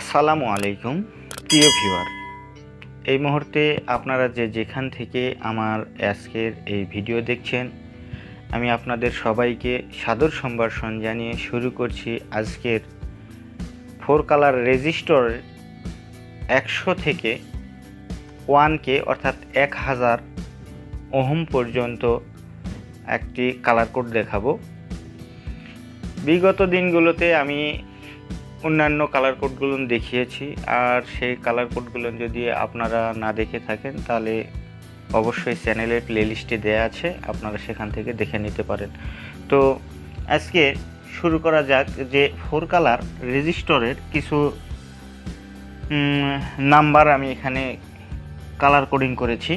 আসসালামু আলাইকুম, প্রিয় ভিউয়ার। এই মুহূর্তে আপনারা যে যেখান থেকে আমার আজকের এই ভিডিও দেখছেন, আমি আপনাদের সবাইকে সাদর সম্ভাষণ জানিয়ে শুরু করছি আজকের ফোর কালার রেজিস্টর একশো থেকে ওয়ানকে, অর্থাৎ এক হাজার ওহম পর্যন্ত একটি কালার কোড দেখাবো। বিগত দিনগুলোতে আমি অন্যান্য কালার কোডগুলো দেখিয়েছি, আর সেই কালার কোডগুলো যদি আপনারা না দেখে থাকেন, তাহলে অবশ্যই চ্যানেলের প্লেলিস্টে দেওয়া আছে, আপনারা সেখান থেকে দেখে নিতে পারেন। তো আজকে শুরু করা যাক যে ফোর কালার রেজিস্টরের কিছু নাম্বার আমি এখানে কালার কোডিং করেছি।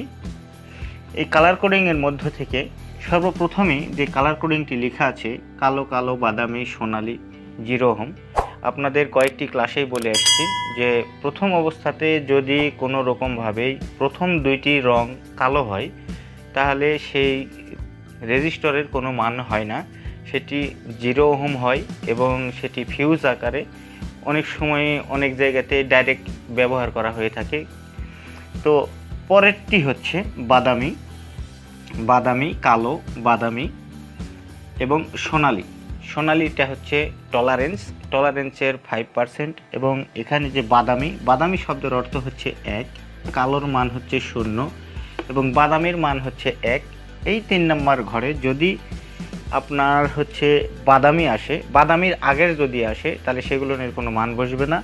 এই কালার কোডিংয়ের মধ্য থেকে সর্বপ্রথমেই যে কালার কোডিংটি লেখা আছে, কালো কালো, বাদামি, সোনালি, জিরো হোম আপনাদের কয়েকটি ক্লাসেই বলে আসছি যে প্রথম অবস্থাতে যদি কোনো রকমভাবেই প্রথম দুইটি রং কালো হয়, তাহলে সেই রেজিস্টরের কোনো মান হয় না। সেটি জিরো হোম হয় এবং সেটি ফিউজ আকারে অনেক সময় অনেক জায়গাতে ডাইরেক্ট ব্যবহার করা হয়ে থাকে। তো পরেরটি হচ্ছে বাদামি বাদামি কালো, বাদামি এবং সোনালি। সোনালিটা হচ্ছে টলারেন্স টলারেন্সের ফাইভ পার্সেন্ট এবং এখানে যে বাদামি বাদামি শব্দের অর্থ হচ্ছে এক, কালোর মান হচ্ছে শূন্য এবং বাদামির মান হচ্ছে এক। এই তিন নম্বর ঘরে যদি আপনার হচ্ছে বাদামি আসে, বাদামির আগের যদি আসে, তাহলে সেগুলোর কোনো মান বসবে না।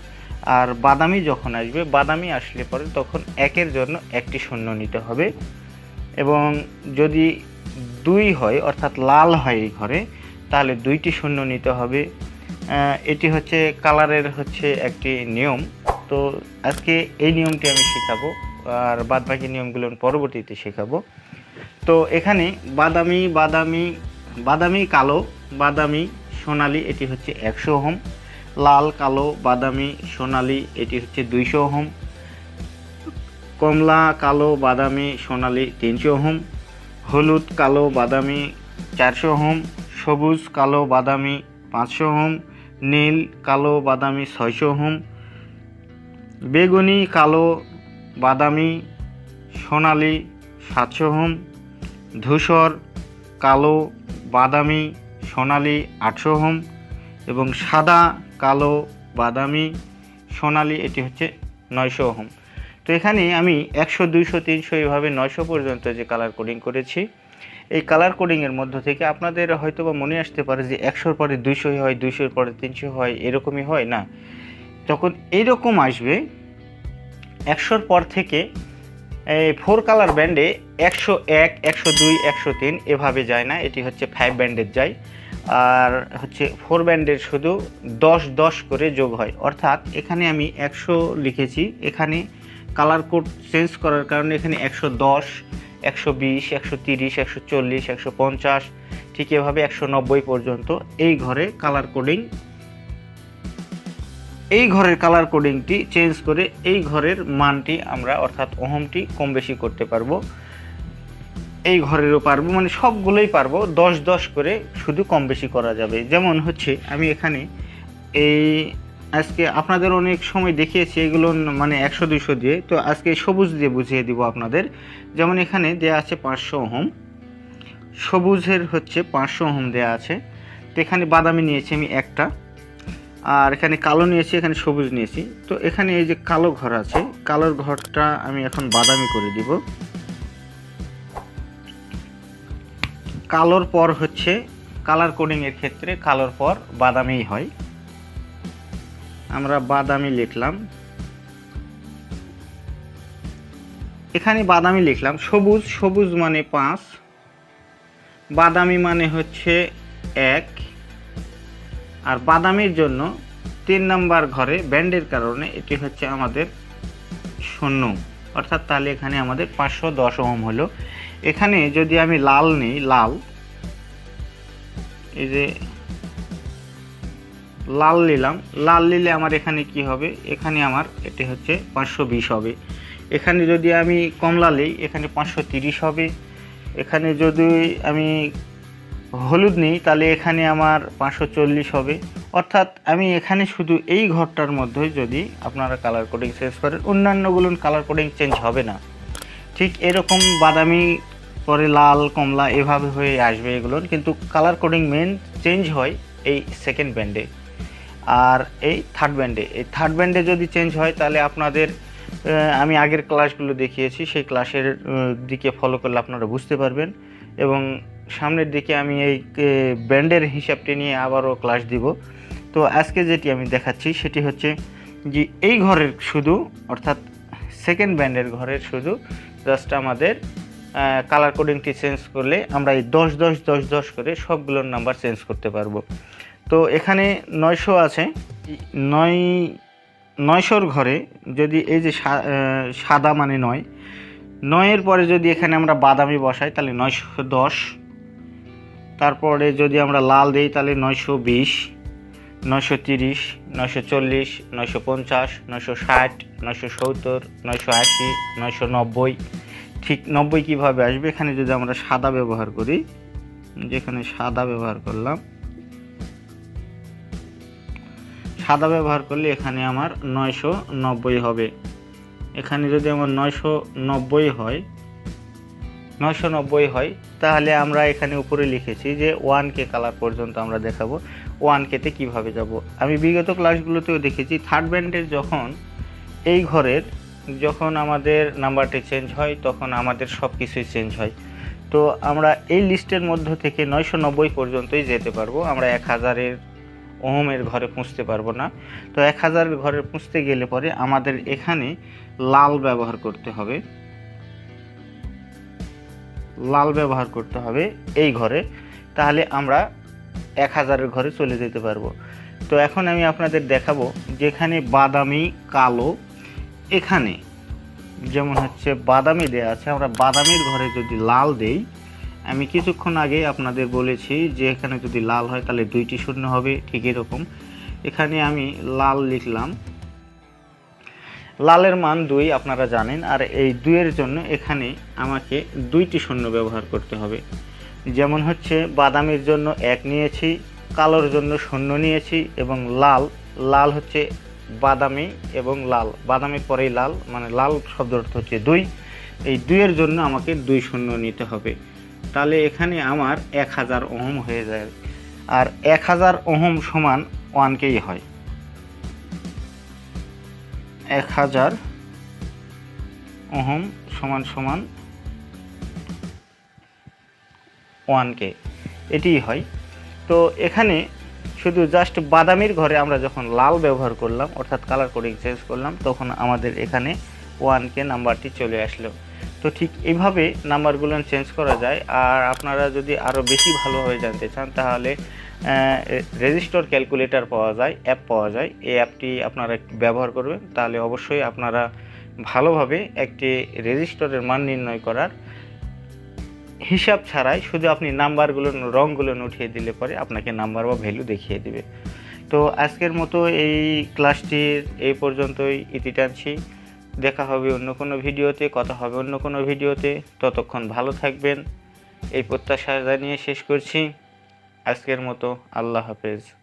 আর বাদামি যখন আসবে, বাদামি আসলে পরে তখন একের জন্য একটি শূন্য নিতে হবে এবং যদি দুই হয়, অর্থাৎ লাল হয় এই ঘরে তাহলে দুইটি শূন্য নিতে হবে। এটি হচ্ছে কালারের হচ্ছে একটি নিয়ম। তো আজকে এই নিয়মটি আমি শেখাবো আর বাদ বাকি নিয়মগুলো পরবর্তীতে শেখাবো। তো এখানে বাদামি বাদামি বাদামি কালো, বাদামি সোনালি, এটি হচ্ছে একশো ওহম। লাল, কালো, বাদামি, সোনালি, এটি হচ্ছে দুইশো ওহম। কমলা, কালো, বাদামি, সোনালি, তিনশো ওহম। হলুদ, কালো, বাদামি, চারশো ওহম। সবুজ, কালো, বাদামি পাঁচশো হোম, নীল, কালো, বাদামি ছয়শো হোম, বেগুনি, কালো, বাদামি সোনালি সাতশো হোম, ধূসর, কালো, বাদামি সোনালি আটশো হোম এবং সাদা, কালো, বাদামি সোনালি এটি হচ্ছে নয়শো হোম। তো এখানে আমি একশো, দুইশো, তিনশো এইভাবে নয়শো পর্যন্ত যে কালার কোডিং করেছি এই কালার কোডিংয়ের মধ্য থেকে আপনাদের হয়তো বা মনে আসতে পারে যে একশোর পরে দুইশোই হয়, দুইশোর পরে তিনশো হয়, এরকমই হয় না। যখন এইরকম আসবে, একশোর পর থেকে এই ফোর কালার ব্যান্ডে একশো এক, একশো দুই, একশো তিন এভাবে যায় না, এটি হচ্ছে ফাইভ ব্যান্ডের যায়। আর হচ্ছে ফোর ব্যান্ডের শুধু দশ দশ করে যোগ হয়। অর্থাৎ এখানে আমি একশো লিখেছি, এখানে কালার কোড চেঞ্জ করার কারণে এখানে একশো দশ একশো বিশ, একশো তিরিশ, একশো চল্লিশ, একশো পঞ্চাশ, ঠিক এভাবে একশো নব্বই পর্যন্ত এই ঘরে কালার কোডিং এই ঘরের কালার কোডিংটি চেঞ্জ করে এই ঘরের মানটি আমরা অর্থাৎ ওহমটি কম বেশি করতে পারব। এই ঘরেরও পারব মানে সবগুলোই পারব, দশ দশ করে শুধু কম বেশি করা যাবে। যেমন হচ্ছে আমি এখানে এই আজকে আপনাদের অনেক সময় দেখিয়েছি এগুলো মানে একশো, দুইশো দিয়ে। তো আজকে সবুজ দিয়ে বুঝিয়ে দিব আপনাদের। যেমন এখানে দেয়া আছে পাঁচশো ওহম। সবুজের হচ্ছে পাঁচশো ওহম দেয়া আছে। তো এখানে বাদামি নিয়েছি আমি একটা। আর এখানে কালো নিয়েছি, এখানে সবুজ নিয়েছি। তো এখানে এই যে কালো ঘর আছে, কালোর ঘরটা আমি এখন বাদামি করে দিব। কালোর পর হচ্ছে, কালার কোডিংয়ের ক্ষেত্রে কালোর পর বাদামিই হয়। আমরা বাদামি লিখলাম। এখানে বাদামি লিখলাম, সবুজ সবুজ মানে পাঁচ, বাদামি মানে হচ্ছে এক, আর বাদামির জন্য তিন নাম্বার ঘরে ব্যান্ডের কারণে এটি হচ্ছে আমাদের শূন্য। অর্থাৎ তাহলে এখানে আমাদের পাঁচশো দশ ওহম হলো। এখানে যদি আমি লাল নিই, লাল, এই যে লাল নিলাম। লাল নিলে আমার এখানে কি হবে? এখানে আমার এটি হচ্ছে পাঁচশো বিশ হবে। এখানে যদি আমি কমলা নিই, এখানে পাঁচশো তিরিশ হবে। এখানে যদি আমি হলুদ নেই, তাহলে এখানে আমার পাঁচশো চল্লিশ হবে। অর্থাৎ আমি এখানে শুধু এই ঘরটার মধ্যে যদি আপনারা কালার কোডিং চেঞ্জ করেন, অন্যান্যগুলো কালার কোডিং চেঞ্জ হবে না। ঠিক এরকম বাদামি, পরে লাল, কমলা এভাবে হয়ে আসবে এগুলো। কিন্তু কালার কোডিং মেন চেঞ্জ হয় এই সেকেন্ড ব্যান্ডে আর এই থার্ড ব্যান্ডে এই থার্ড ব্যান্ডে যদি চেঞ্জ হয়, তাহলে আপনাদের আমি আগের ক্লাসগুলো দেখিয়েছি, সেই ক্লাসের দিকে ফলো করলে আপনারা বুঝতে পারবেন। এবং সামনের দিকে আমি এই ব্যান্ডের হিসাবটি নিয়ে আবারও ক্লাস দিব। তো আজকে যেটি আমি দেখাচ্ছি, সেটি হচ্ছে যে এই ঘরের শুধু, অর্থাৎ সেকেন্ড ব্যান্ডের ঘরের শুধু জাস্ট আমাদের কালার কোডিংটি চেঞ্জ করলে আমরা এই দশ দশ দশ দশ করে সবগুলোর নাম্বার চেঞ্জ করতে পারব। তো এখানে নয়শো আছে। নয়, নয়শোর ঘরে যদি এই যে সাদা মানে নয়, নয়ের পরে যদি এখানে আমরা বাদামি বসাই, তাহলে নয়শো দশ। তারপরে যদি আমরা লাল দিই, তাহলে নয়শো বিশ, নয়শো তিরিশ, নয়শো চল্লিশ, নয়শো পঞ্চাশ, নয়শো ষাট, নয়শো সত্তর, নয়শো আশি, নয়শো নব্বই। ঠিক নব্বই কীভাবে আসবে? এখানে যদি আমরা সাদা ব্যবহার করি, যেখানে সাদা ব্যবহার করলাম সাদা ব্যবহার করলে এখানে আমার নয়শো নব্বই হবে। এখানে যদি আমার নয়শো নব্বই হয়, নয়শো নব্বই হয়, তাহলে আমরা এখানে উপরে লিখেছি যে ওয়ান কে কালার পর্যন্ত আমরা দেখাবো, ওয়ান কেতে কীভাবে যাব। আমি বিগত ক্লাসগুলোতেও দেখেছি, থার্ড ব্যান্ডের যখন এই ঘরের যখন আমাদের নাম্বারটি চেঞ্জ হয়, তখন আমাদের সব কিছুই চেঞ্জ হয়। তো আমরা এই লিস্টের মধ্য থেকে নয়শো নব্বই পর্যন্তই যেতে পারব। আমরা এক হাজারের ওহমের ঘরে পুষতে পারব না। তো এক হাজারের ঘরে পুষতে গেলে পরে আমাদের এখানে লাল ব্যবহার করতে হবে। লাল ব্যবহার করতে হবে এই ঘরে। তাহলে আমরা এক হাজারের ঘরে চলে যেতে পারব। তো এখন আমি আপনাদের দেখাবো যেখানে বাদামি, কালো এখানে। যেমন হচ্ছে বাদামি দেয়া আছে। আমরা বাদামির ঘরে যদি লাল দেই আমি কিছুক্ষণ আগে আপনাদের বলেছি যে এখানে যদি লাল হয় তাহলে দুইটি শূন্য হবে, ঠিক এরকম। এখানে আমি লাল লিখলাম। লালের মান দুই, আপনারা জানেন, আর এই দুইয়ের জন্য এখানে আমাকে দুইটি শূন্য ব্যবহার করতে হবে। যেমন হচ্ছে, বাদামের জন্য এক নিয়েছি, কালোর জন্য শূন্য নিয়েছি, এবং লাল লাল হচ্ছে বাদামি এবং লাল। বাদামির পরেই লাল মানে লাল শব্দ অর্থ হচ্ছে দুই। এই দুইয়ের জন্য আমাকে দুই শূন্য নিতে হবে। তাহলে এখানে আমার এক হাজার ওহম হয়ে যায়। আর এক হাজার ওহম সমান ওয়ানকেই হয়। এক হাজার ওহম সমান সমান ওয়ানকে এটিই হয়। তো এখানে শুধু জাস্ট বাদামির ঘরে আমরা যখন লাল ব্যবহার করলাম, অর্থাৎ কালার কোডিং চেঞ্জ করলাম, তখন আমাদের এখানে ওয়ান কে নাম্বারটি চলে আসলো। তো ঠিক এইভাবে নাম্বারগুলো চেঞ্জ করা যায়। আর আপনারা যদি আরও বেশি ভালোভাবে জানতে চান, তাহলে রেজিস্টর ক্যালকুলেটর পাওয়া যায়, অ্যাপ পাওয়া যায়। এই অ্যাপটি আপনারা ব্যবহার করবেন। তাহলে অবশ্যই আপনারা ভালোভাবে একটি রেজিস্টরের মান নির্ণয় করার হিসাব ছাড়াই শুধু আপনি নাম্বারগুলো রঙগুলো উঠিয়ে দিলে পরে আপনাকে নাম্বার বা ভ্যালু দেখিয়ে দেবে। তো আজকের মতো এই ক্লাসটির এই পর্যন্তই। ইতি টানছি। দেখা হবে অন্য কোনো ভিডিওতে, কথা হবে অন্য কোনো ভিডিওতে। ততক্ষণ ভালো থাকবেন। এই প্রত্যাশা জানিয়ে শেষ করছি। আজকের মতো আল্লাহ হাফেজ।